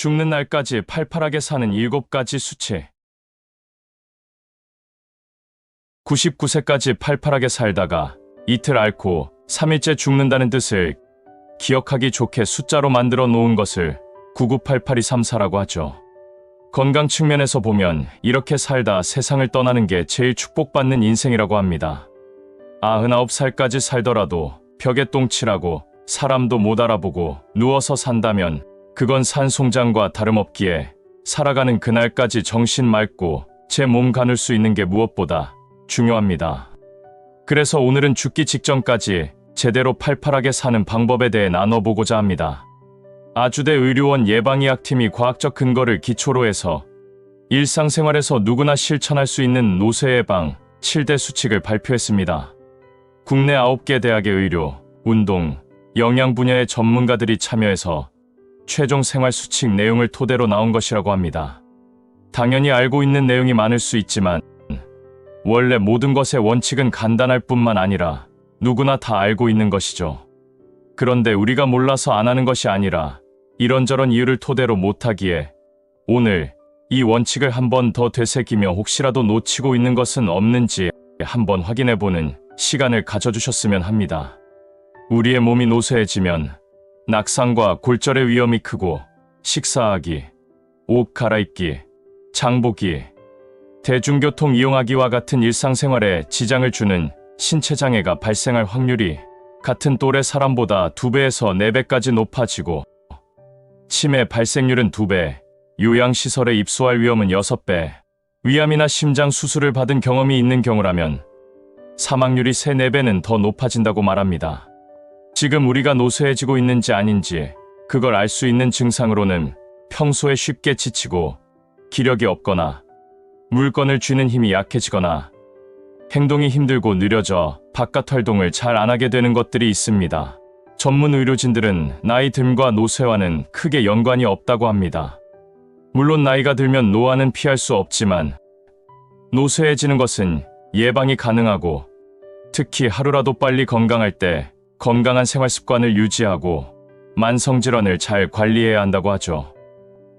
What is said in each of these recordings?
죽는 날까지 팔팔하게 사는 일곱 가지 수치. 99세까지 팔팔하게 살다가 이틀 앓고 3일째 죽는다는 뜻을 기억하기 좋게 숫자로 만들어 놓은 것을 998823사라고 하죠. 건강 측면에서 보면 이렇게 살다 세상을 떠나는 게 제일 축복받는 인생이라고 합니다. 99살까지 살더라도 벽에 똥칠하고 사람도 못 알아보고 누워서 산다면 그건 산송장과 다름없기에 살아가는 그날까지 정신 맑고 제 몸 가눌 수 있는 게 무엇보다 중요합니다. 그래서 오늘은 죽기 직전까지 제대로 팔팔하게 사는 방법에 대해 나눠보고자 합니다. 아주대 의료원 예방의학팀이 과학적 근거를 기초로 해서 일상생활에서 누구나 실천할 수 있는 노쇠 예방 7대 수칙을 발표했습니다. 국내 9개 대학의 의료, 운동, 영양 분야의 전문가들이 참여해서 최종 생활 수칙 내용을 토대로 나온 것이라고 합니다. 당연히 알고 있는 내용이 많을 수 있지만 원래 모든 것의 원칙은 간단할 뿐만 아니라 누구나 다 알고 있는 것이죠. 그런데 우리가 몰라서 안 하는 것이 아니라 이런저런 이유를 토대로 못하기에 오늘 이 원칙을 한 번 더 되새기며 혹시라도 놓치고 있는 것은 없는지 한번 확인해보는 시간을 가져주셨으면 합니다. 우리의 몸이 노쇠해지면 낙상과 골절의 위험이 크고 식사하기, 옷 갈아입기, 장보기, 대중교통 이용하기와 같은 일상생활에 지장을 주는 신체 장애가 발생할 확률이 같은 또래 사람보다 2배에서 4배까지 높아지고 치매 발생률은 2배, 요양시설에 입소할 위험은 6배, 위암이나 심장 수술을 받은 경험이 있는 경우라면 사망률이 3, 4배는 더 높아진다고 말합니다. 지금 우리가 노쇠해지고 있는지 아닌지 그걸 알 수 있는 증상으로는 평소에 쉽게 지치고 기력이 없거나 물건을 쥐는 힘이 약해지거나 행동이 힘들고 느려져 바깥 활동을 잘 안 하게 되는 것들이 있습니다. 전문 의료진들은 나이 듦과 노쇠와는 크게 연관이 없다고 합니다. 물론 나이가 들면 노화는 피할 수 없지만 노쇠해지는 것은 예방이 가능하고 특히 하루라도 빨리 건강할 때 건강한 생활 습관을 유지하고 만성 질환을 잘 관리해야 한다고 하죠.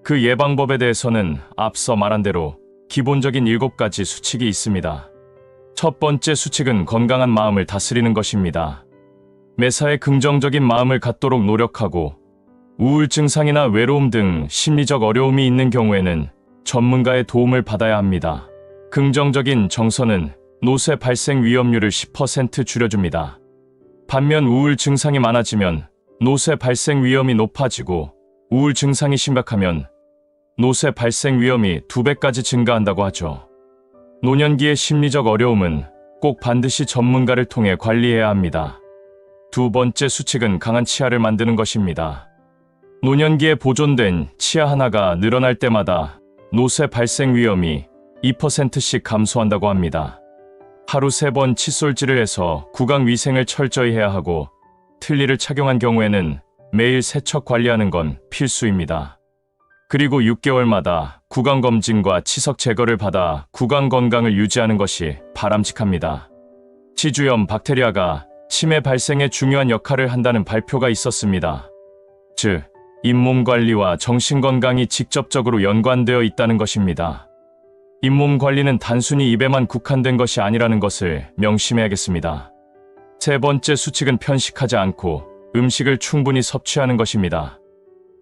그 예방법에 대해서는 앞서 말한 대로 기본적인 7가지 수칙이 있습니다. 첫 번째 수칙은 건강한 마음을 다스리는 것입니다. 매사에 긍정적인 마음을 갖도록 노력하고 우울 증상이나 외로움 등 심리적 어려움이 있는 경우에는 전문가의 도움을 받아야 합니다. 긍정적인 정서는 노쇠 발생 위험률을 10% 줄여줍니다. 반면 우울 증상이 많아지면 노쇠 발생 위험이 높아지고 우울 증상이 심각하면 노쇠 발생 위험이 2배까지 증가한다고 하죠. 노년기의 심리적 어려움은 꼭 반드시 전문가를 통해 관리해야 합니다. 두 번째 수칙은 강한 치아를 만드는 것입니다. 노년기에 보존된 치아 하나가 늘어날 때마다 노쇠 발생 위험이 2%씩 감소한다고 합니다. 하루 세 번 칫솔질을 해서 구강 위생을 철저히 해야 하고 틀니를 착용한 경우에는 매일 세척 관리하는 건 필수입니다. 그리고 6개월마다 구강 검진과 치석 제거를 받아 구강 건강을 유지하는 것이 바람직합니다. 치주염 박테리아가 치매 발생에 중요한 역할을 한다는 발표가 있었습니다. 즉, 잇몸 관리와 정신 건강이 직접적으로 연관되어 있다는 것입니다. 잇몸 관리는 단순히 입에만 국한된 것이 아니라는 것을 명심해야겠습니다. 세 번째 수칙은 편식하지 않고 음식을 충분히 섭취하는 것입니다.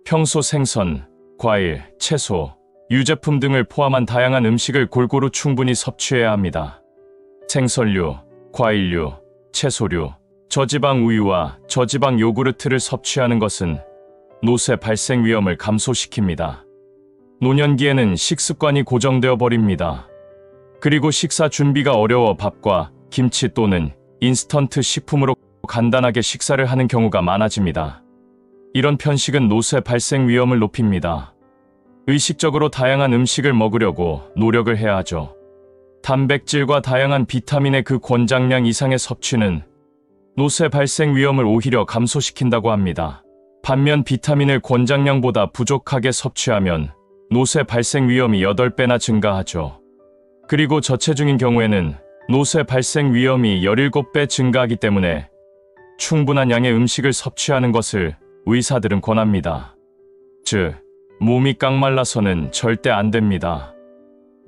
평소 생선, 과일, 채소, 유제품 등을 포함한 다양한 음식을 골고루 충분히 섭취해야 합니다. 생선류, 과일류, 채소류, 저지방 우유와 저지방 요구르트를 섭취하는 것은 노쇠 발생 위험을 감소시킵니다. 노년기에는 식습관이 고정되어 버립니다. 그리고 식사 준비가 어려워 밥과 김치 또는 인스턴트 식품으로 간단하게 식사를 하는 경우가 많아집니다. 이런 편식은 노쇠 발생 위험을 높입니다. 의식적으로 다양한 음식을 먹으려고 노력을 해야 하죠. 단백질과 다양한 비타민의 그 권장량 이상의 섭취는 노쇠 발생 위험을 오히려 감소시킨다고 합니다. 반면 비타민을 권장량보다 부족하게 섭취하면 노쇠 발생 위험이 8배나 증가하죠. 그리고 저체중인 경우에는 노쇠 발생 위험이 17배 증가하기 때문에 충분한 양의 음식을 섭취하는 것을 의사들은 권합니다. 즉, 몸이 깡말라서는 절대 안 됩니다.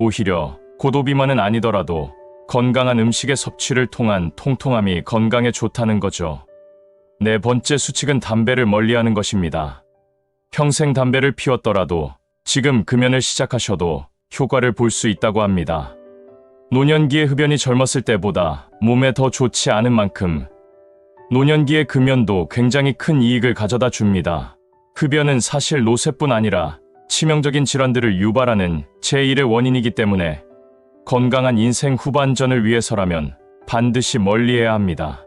오히려 고도비만은 아니더라도 건강한 음식의 섭취를 통한 통통함이 건강에 좋다는 거죠. 네 번째 수칙은 담배를 멀리하는 것입니다. 평생 담배를 피웠더라도 지금 금연을 시작하셔도 효과를 볼 수 있다고 합니다. 노년기의 흡연이 젊었을 때보다 몸에 더 좋지 않은 만큼 노년기의 금연도 굉장히 큰 이익을 가져다 줍니다. 흡연은 사실 노쇠뿐 아니라 치명적인 질환들을 유발하는 제1의 원인이기 때문에 건강한 인생 후반전을 위해서라면 반드시 멀리해야 합니다.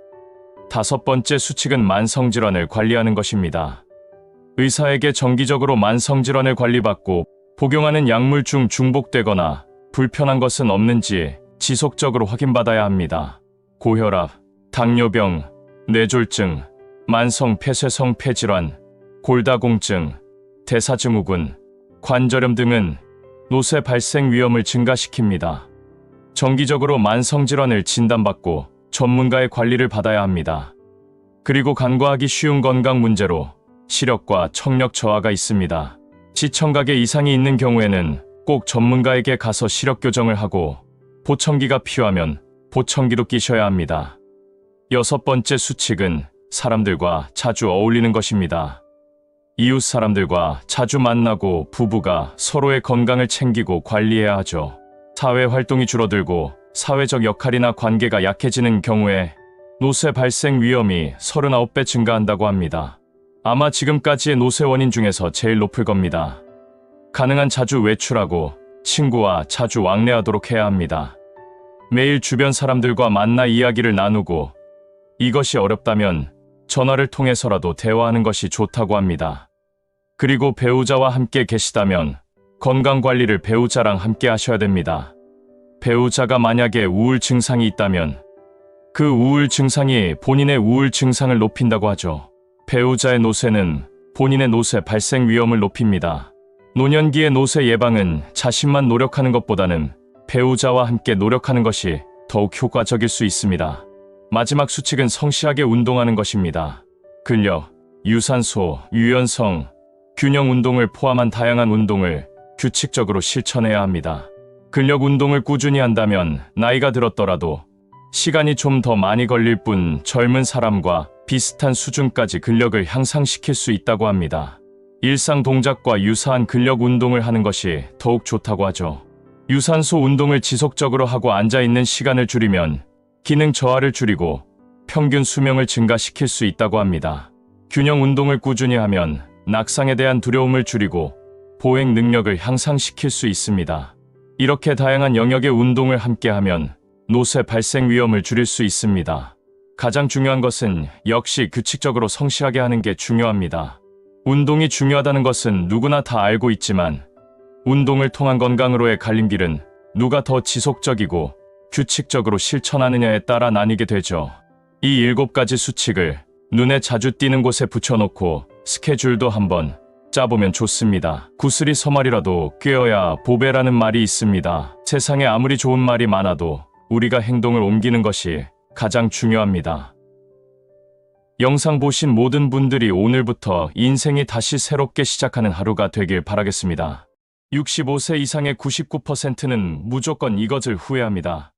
다섯 번째 수칙은 만성질환을 관리하는 것입니다. 의사에게 정기적으로 만성질환을 관리받고 복용하는 약물 중 중복되거나 불편한 것은 없는지 지속적으로 확인받아야 합니다. 고혈압, 당뇨병, 뇌졸중, 만성 폐쇄성 폐질환, 골다공증, 대사증후군, 관절염 등은 노쇠 발생 위험을 증가시킵니다. 정기적으로 만성질환을 진단받고 전문가의 관리를 받아야 합니다. 그리고 간과하기 쉬운 건강 문제로 시력과 청력 저하가 있습니다. 시청각에 이상이 있는 경우에는 꼭 전문가에게 가서 시력 교정을 하고 보청기가 필요하면 보청기도 끼셔야 합니다. 여섯 번째 수칙은 사람들과 자주 어울리는 것입니다. 이웃 사람들과 자주 만나고 부부가 서로의 건강을 챙기고 관리해야 하죠. 사회 활동이 줄어들고 사회적 역할이나 관계가 약해지는 경우에 노쇠 발생 위험이 39배 증가한다고 합니다. 아마 지금까지의 노쇠 원인 중에서 제일 높을 겁니다. 가능한 자주 외출하고 친구와 자주 왕래하도록 해야 합니다. 매일 주변 사람들과 만나 이야기를 나누고 이것이 어렵다면 전화를 통해서라도 대화하는 것이 좋다고 합니다. 그리고 배우자와 함께 계시다면 건강 관리를 배우자랑 함께 하셔야 됩니다. 배우자가 만약에 우울 증상이 있다면 그 우울 증상이 본인의 우울 증상을 높인다고 하죠. 배우자의 노쇠는 본인의 노쇠 발생 위험을 높입니다. 노년기의 노쇠 예방은 자신만 노력하는 것보다는 배우자와 함께 노력하는 것이 더욱 효과적일 수 있습니다. 마지막 수칙은 성실하게 운동하는 것입니다. 근력, 유산소, 유연성, 균형 운동을 포함한 다양한 운동을 규칙적으로 실천해야 합니다. 근력 운동을 꾸준히 한다면 나이가 들었더라도 시간이 좀 더 많이 걸릴 뿐 젊은 사람과 비슷한 수준까지 근력을 향상시킬 수 있다고 합니다. 일상 동작과 유사한 근력 운동을 하는 것이 더욱 좋다고 하죠. 유산소 운동을 지속적으로 하고 앉아 있는 시간을 줄이면 기능 저하를 줄이고 평균 수명을 증가시킬 수 있다고 합니다. 균형 운동을 꾸준히 하면 낙상에 대한 두려움을 줄이고 보행 능력을 향상시킬 수 있습니다. 이렇게 다양한 영역의 운동을 함께 하면 노쇠 발생 위험을 줄일 수 있습니다. 가장 중요한 것은 역시 규칙적으로 성실하게 하는 게 중요합니다. 운동이 중요하다는 것은 누구나 다 알고 있지만 운동을 통한 건강으로의 갈림길은 누가 더 지속적이고 규칙적으로 실천하느냐에 따라 나뉘게 되죠. 이 일곱 가지 수칙을 눈에 자주 띄는 곳에 붙여놓고 스케줄도 한번 짜보면 좋습니다. 구슬이 서말이라도 꿰어야 보배라는 말이 있습니다. 세상에 아무리 좋은 말이 많아도 우리가 행동을 옮기는 것이 가장 중요합니다. 영상 보신 모든 분들이 오늘부터 인생이 다시 새롭게 시작하는 하루가 되길 바라겠습니다. 65세 이상의 99%는 무조건 이것을 후회합니다.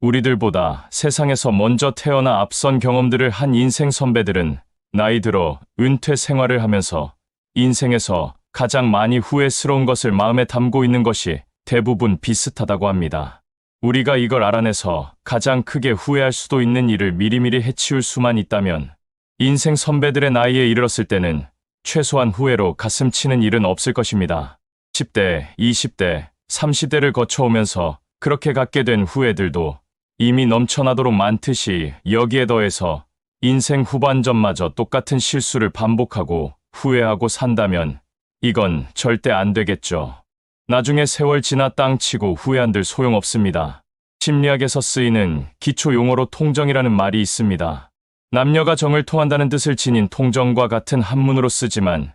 우리들보다 세상에서 먼저 태어나 앞선 경험들을 한 인생 선배들은 나이 들어 은퇴 생활을 하면서 인생에서 가장 많이 후회스러운 것을 마음에 담고 있는 것이 대부분 비슷하다고 합니다. 우리가 이걸 알아내서 가장 크게 후회할 수도 있는 일을 미리미리 해치울 수만 있다면 인생 선배들의 나이에 이르렀을 때는 최소한 후회로 가슴 치는 일은 없을 것입니다. 10대, 20대, 30대를 거쳐오면서 그렇게 갖게 된 후회들도 이미 넘쳐나도록 많듯이 여기에 더해서 인생 후반전마저 똑같은 실수를 반복하고 후회하고 산다면 이건 절대 안 되겠죠. 나중에 세월 지나 땅 치고 후회한들 소용없습니다. 심리학에서 쓰이는 기초 용어로 통정이라는 말이 있습니다. 남녀가 정을 통한다는 뜻을 지닌 통정과 같은 한문으로 쓰지만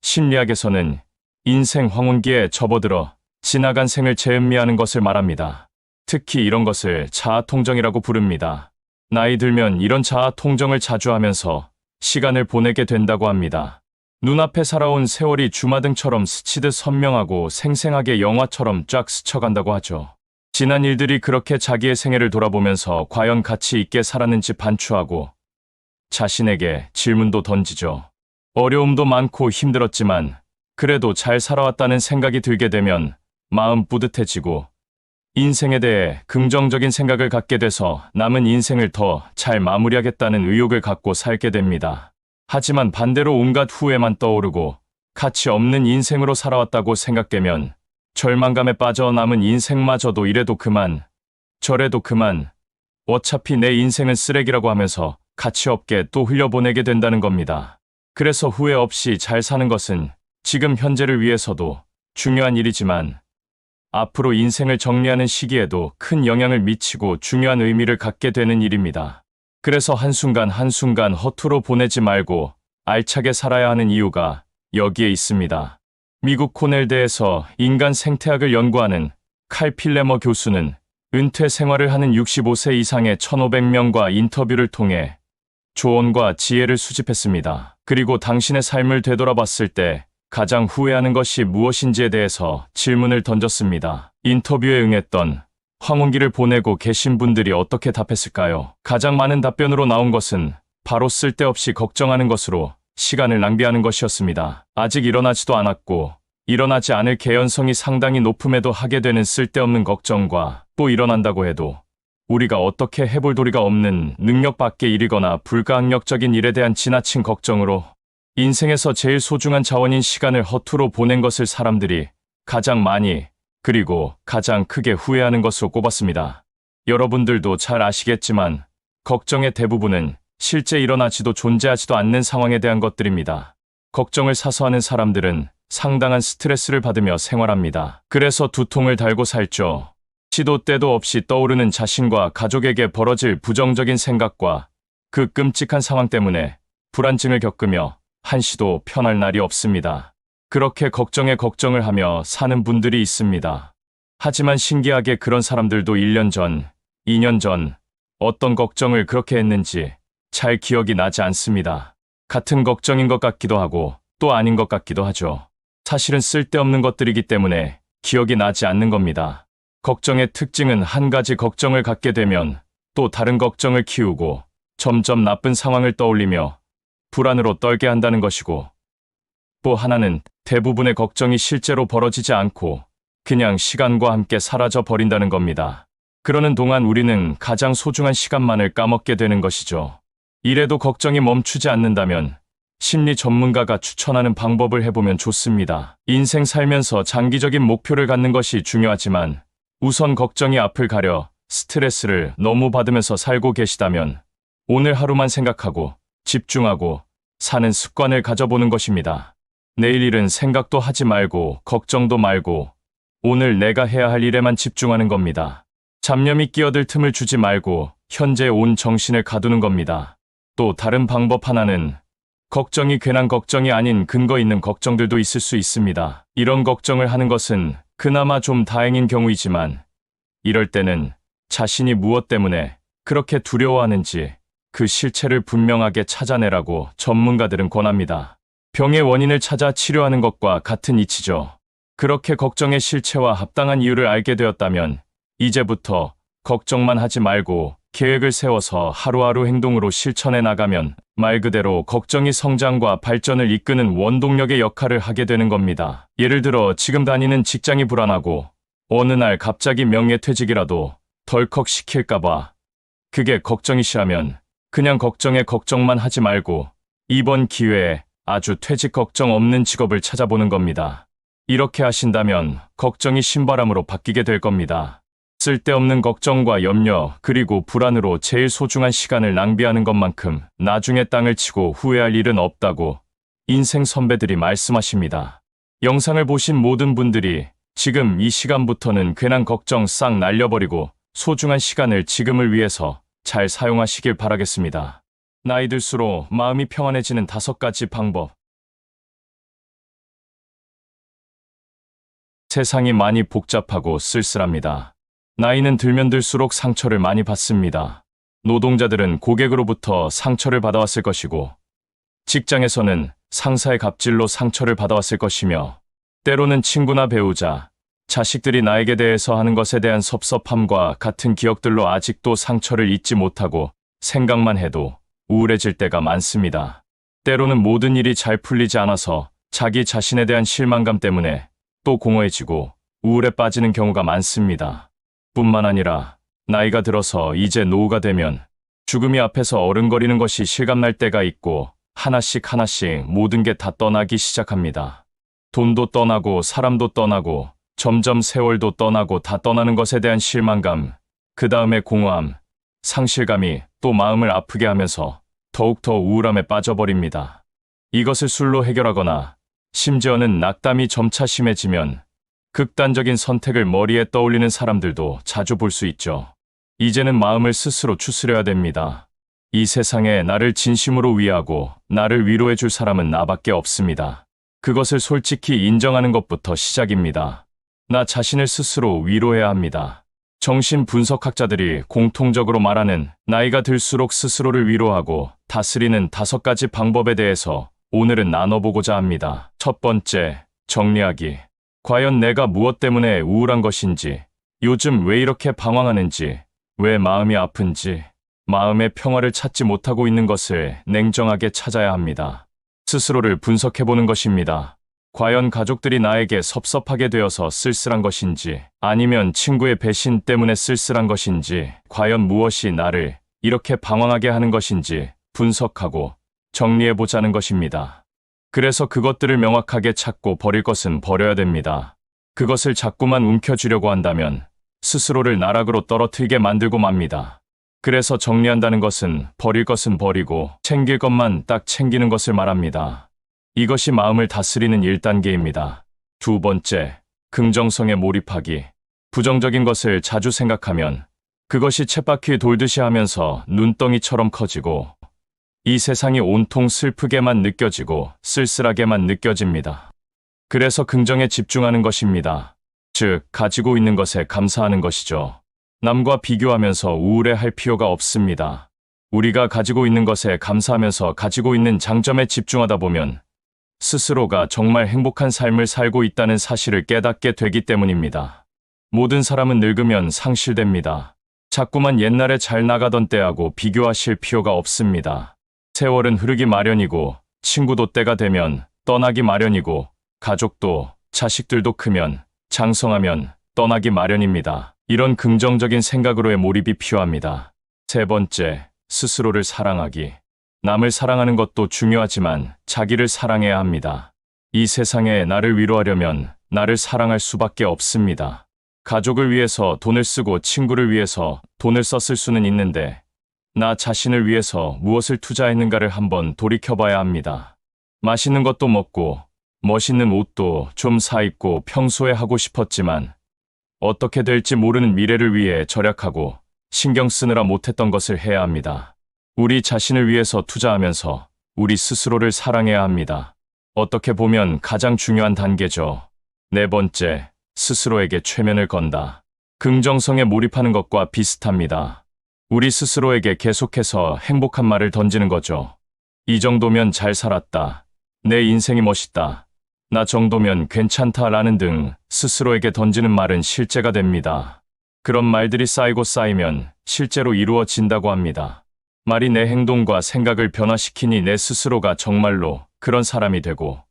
심리학에서는 인생 황혼기에 접어들어 지나간 생을 재음미하는 것을 말합니다. 특히 이런 것을 자아통정이라고 부릅니다. 나이 들면 이런 자아통정을 자주 하면서 시간을 보내게 된다고 합니다. 눈앞에 살아온 세월이 주마등처럼 스치듯 선명하고 생생하게 영화처럼 쫙 스쳐간다고 하죠. 지난 일들이 그렇게 자기의 생애를 돌아보면서 과연 가치 있게 살았는지 반추하고 자신에게 질문도 던지죠. 어려움도 많고 힘들었지만 그래도 잘 살아왔다는 생각이 들게 되면 마음 뿌듯해지고 인생에 대해 긍정적인 생각을 갖게 돼서 남은 인생을 더 잘 마무리하겠다는 의욕을 갖고 살게 됩니다. 하지만 반대로 온갖 후회만 떠오르고 가치 없는 인생으로 살아왔다고 생각되면 절망감에 빠져 남은 인생마저도 이래도 그만, 저래도 그만, 어차피 내 인생은 쓰레기라고 하면서 가치 없게 또 흘려보내게 된다는 겁니다. 그래서 후회 없이 잘 사는 것은 지금 현재를 위해서도 중요한 일이지만 앞으로 인생을 정리하는 시기에도 큰 영향을 미치고 중요한 의미를 갖게 되는 일입니다. 그래서 한순간 한순간 허투루 보내지 말고 알차게 살아야 하는 이유가 여기에 있습니다. 미국 코넬대에서 인간 생태학을 연구하는 칼 필레머 교수는 은퇴 생활을 하는 65세 이상의 1,500명과 인터뷰를 통해 조언과 지혜를 수집했습니다. 그리고 당신의 삶을 되돌아봤을 때 가장 후회하는 것이 무엇인지에 대해서 질문을 던졌습니다. 인터뷰에 응했던 황혼기를 보내고 계신 분들이 어떻게 답했을까요? 가장 많은 답변으로 나온 것은 바로 쓸데없이 걱정하는 것으로 시간을 낭비하는 것이었습니다. 아직 일어나지도 않았고 일어나지 않을 개연성이 상당히 높음에도 하게 되는 쓸데없는 걱정과 또 일어난다고 해도 우리가 어떻게 해볼 도리가 없는 능력 밖의 일이거나 불가항력적인 일에 대한 지나친 걱정으로 인생에서 제일 소중한 자원인 시간을 허투루 보낸 것을 사람들이 가장 많이 그리고 가장 크게 후회하는 것으로 꼽았습니다. 여러분들도 잘 아시겠지만 걱정의 대부분은 실제 일어나지도 존재하지도 않는 상황에 대한 것들입니다. 걱정을 사서 하는 사람들은 상당한 스트레스를 받으며 생활합니다. 그래서 두통을 달고 살죠. 시도 때도 없이 떠오르는 자신과 가족에게 벌어질 부정적인 생각과 그 끔찍한 상황 때문에 불안증을 겪으며 한시도 편할 날이 없습니다. 그렇게 걱정에 걱정을 하며 사는 분들이 있습니다. 하지만 신기하게 그런 사람들도 1년 전, 2년 전 어떤 걱정을 그렇게 했는지 잘 기억이 나지 않습니다. 같은 걱정인 것 같기도 하고 또 아닌 것 같기도 하죠. 사실은 쓸데없는 것들이기 때문에 기억이 나지 않는 겁니다. 걱정의 특징은 한 가지 걱정을 갖게 되면 또 다른 걱정을 키우고 점점 나쁜 상황을 떠올리며 불안으로 떨게 한다는 것이고 또 하나는 대부분의 걱정이 실제로 벌어지지 않고 그냥 시간과 함께 사라져 버린다는 겁니다. 그러는 동안 우리는 가장 소중한 시간만을 까먹게 되는 것이죠. 이래도 걱정이 멈추지 않는다면 심리 전문가가 추천하는 방법을 해보면 좋습니다. 인생 살면서 장기적인 목표를 갖는 것이 중요하지만 우선 걱정이 앞을 가려 스트레스를 너무 받으면서 살고 계시다면 오늘 하루만 생각하고 집중하고 사는 습관을 가져보는 것입니다. 내일 일은 생각도 하지 말고 걱정도 말고 오늘 내가 해야 할 일에만 집중하는 겁니다. 잡념이 끼어들 틈을 주지 말고 현재 온 정신을 가두는 겁니다. 또 다른 방법 하나는 걱정이 괜한 걱정이 아닌 근거 있는 걱정들도 있을 수 있습니다. 이런 걱정을 하는 것은 그나마 좀 다행인 경우이지만 이럴 때는 자신이 무엇 때문에 그렇게 두려워하는지 그 실체를 분명하게 찾아내라고 전문가들은 권합니다. 병의 원인을 찾아 치료하는 것과 같은 이치죠. 그렇게 걱정의 실체와 합당한 이유를 알게 되었다면 이제부터 걱정만 하지 말고 계획을 세워서 하루하루 행동으로 실천해 나가면 말 그대로 걱정이 성장과 발전을 이끄는 원동력의 역할을 하게 되는 겁니다. 예를 들어 지금 다니는 직장이 불안하고 어느 날 갑자기 명예퇴직이라도 덜컥 시킬까봐 그게 걱정이시라면 그냥 걱정에 걱정만 하지 말고 이번 기회에 아주 퇴직 걱정 없는 직업을 찾아보는 겁니다. 이렇게 하신다면 걱정이 신바람으로 바뀌게 될 겁니다. 쓸데없는 걱정과 염려 그리고 불안으로 제일 소중한 시간을 낭비하는 것만큼 나중에 땅을 치고 후회할 일은 없다고 인생 선배들이 말씀하십니다. 영상을 보신 모든 분들이 지금 이 시간부터는 괜한 걱정 싹 날려버리고 소중한 시간을 지금을 위해서 잘 사용하시길 바라겠습니다. 나이 들수록 마음이 평안해지는 다섯 가지 방법. 세상이 많이 복잡하고 쓸쓸합니다. 나이는 들면 들수록 상처를 많이 받습니다. 노동자들은 고객으로부터 상처를 받아왔을 것이고, 직장에서는 상사의 갑질로 상처를 받아왔을 것이며, 때로는 친구나 배우자, 자식들이 나에게 대해서 하는 것에 대한 섭섭함과 같은 기억들로 아직도 상처를 잊지 못하고 생각만 해도 우울해질 때가 많습니다. 때로는 모든 일이 잘 풀리지 않아서 자기 자신에 대한 실망감 때문에 또 공허해지고 우울에 빠지는 경우가 많습니다. 뿐만 아니라 나이가 들어서 이제 노후가 되면 죽음이 앞에서 어른거리는 것이 실감날 때가 있고 하나씩 하나씩 모든 게 다 떠나기 시작합니다. 돈도 떠나고 사람도 떠나고 점점 세월도 떠나고 다 떠나는 것에 대한 실망감, 그 다음에 공허함, 상실감이 또 마음을 아프게 하면서 더욱더 우울함에 빠져버립니다. 이것을 술로 해결하거나 심지어는 낙담이 점차 심해지면 극단적인 선택을 머리에 떠올리는 사람들도 자주 볼 수 있죠. 이제는 마음을 스스로 추스려야 됩니다. 이 세상에 나를 진심으로 위하고 나를 위로해 줄 사람은 나밖에 없습니다. 그것을 솔직히 인정하는 것부터 시작입니다. 나 자신을 스스로 위로해야 합니다. 정신 분석학자들이 공통적으로 말하는 나이가 들수록 스스로를 위로하고 다스리는 다섯 가지 방법에 대해서 오늘은 나눠보고자 합니다. 첫 번째, 정리하기. 과연 내가 무엇 때문에 우울한 것인지, 요즘 왜 이렇게 방황하는지, 왜 마음이 아픈지, 마음의 평화를 찾지 못하고 있는 것을 냉정하게 찾아야 합니다. 스스로를 분석해보는 것입니다. 과연 가족들이 나에게 섭섭하게 되어서 쓸쓸한 것인지, 아니면 친구의 배신 때문에 쓸쓸한 것인지, 과연 무엇이 나를 이렇게 방황하게 하는 것인지 분석하고 정리해보자는 것입니다. 그래서 그것들을 명확하게 찾고 버릴 것은 버려야 됩니다. 그것을 자꾸만 움켜쥐려고 한다면 스스로를 나락으로 떨어뜨리게 만들고 맙니다. 그래서 정리한다는 것은 버릴 것은 버리고 챙길 것만 딱 챙기는 것을 말합니다. 이것이 마음을 다스리는 1단계입니다. 두 번째, 긍정성에 몰입하기. 부정적인 것을 자주 생각하면 그것이 쳇바퀴 돌듯이 하면서 눈덩이처럼 커지고 이 세상이 온통 슬프게만 느껴지고 쓸쓸하게만 느껴집니다. 그래서 긍정에 집중하는 것입니다. 즉, 가지고 있는 것에 감사하는 것이죠. 남과 비교하면서 우울해 할 필요가 없습니다. 우리가 가지고 있는 것에 감사하면서 가지고 있는 장점에 집중하다 보면 스스로가 정말 행복한 삶을 살고 있다는 사실을 깨닫게 되기 때문입니다. 모든 사람은 늙으면 상실됩니다. 자꾸만 옛날에 잘 나가던 때하고 비교하실 필요가 없습니다. 세월은 흐르기 마련이고 친구도 때가 되면 떠나기 마련이고 가족도 자식들도 크면 장성하면 떠나기 마련입니다. 이런 긍정적인 생각으로의 몰입이 필요합니다. 세 번째, 스스로를 사랑하기. 남을 사랑하는 것도 중요하지만 자기를 사랑해야 합니다. 이 세상에 나를 위로하려면 나를 사랑할 수밖에 없습니다. 가족을 위해서 돈을 쓰고 친구를 위해서 돈을 썼을 수는 있는데 나 자신을 위해서 무엇을 투자했는가를 한번 돌이켜봐야 합니다. 맛있는 것도 먹고 멋있는 옷도 좀 사 입고 평소에 하고 싶었지만 어떻게 될지 모르는 미래를 위해 절약하고 신경 쓰느라 못했던 것을 해야 합니다. 우리 자신을 위해서 투자하면서 우리 스스로를 사랑해야 합니다. 어떻게 보면 가장 중요한 단계죠. 네 번째, 스스로에게 최면을 건다. 긍정성에 몰입하는 것과 비슷합니다. 우리 스스로에게 계속해서 행복한 말을 던지는 거죠. 이 정도면 잘 살았다. 내 인생이 멋있다. 나 정도면 괜찮다 라는 등 스스로에게 던지는 말은 실제가 됩니다. 그런 말들이 쌓이고 쌓이면 실제로 이루어진다고 합니다. 말이 내 행동과 생각을 변화시키니 내 스스로가 정말로 그런 사람이 되고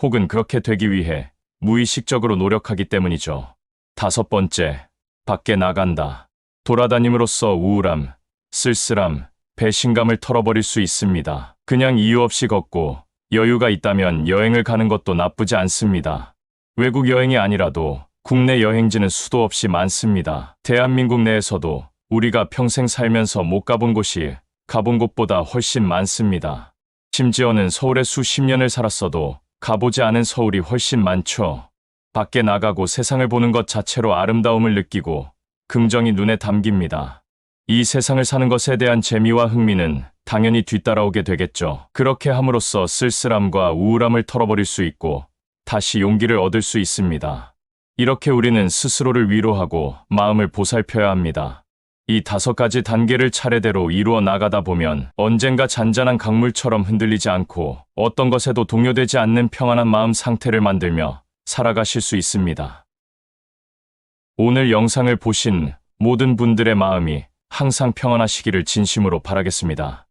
혹은 그렇게 되기 위해 무의식적으로 노력하기 때문이죠. 다섯 번째, 밖에 나간다. 돌아다님으로써 우울함, 쓸쓸함, 배신감을 털어버릴 수 있습니다. 그냥 이유 없이 걷고 여유가 있다면 여행을 가는 것도 나쁘지 않습니다. 외국 여행이 아니라도 국내 여행지는 수도 없이 많습니다. 대한민국 내에서도 우리가 평생 살면서 못 가본 곳이 가본 곳보다 훨씬 많습니다. 심지어는 서울에 수십 년을 살았어도 가보지 않은 서울이 훨씬 많죠. 밖에 나가고 세상을 보는 것 자체로 아름다움을 느끼고 긍정이 눈에 담깁니다. 이 세상을 사는 것에 대한 재미와 흥미는 당연히 뒤따라오게 되겠죠. 그렇게 함으로써 쓸쓸함과 우울함을 털어버릴 수 있고 다시 용기를 얻을 수 있습니다. 이렇게 우리는 스스로를 위로하고 마음을 보살펴야 합니다. 이 다섯 가지 단계를 차례대로 이루어 나가다 보면 언젠가 잔잔한 강물처럼 흔들리지 않고 어떤 것에도 동요되지 않는 평안한 마음 상태를 만들며 살아가실 수 있습니다. 오늘 영상을 보신 모든 분들의 마음이 항상 평안하시기를 진심으로 바라겠습니다.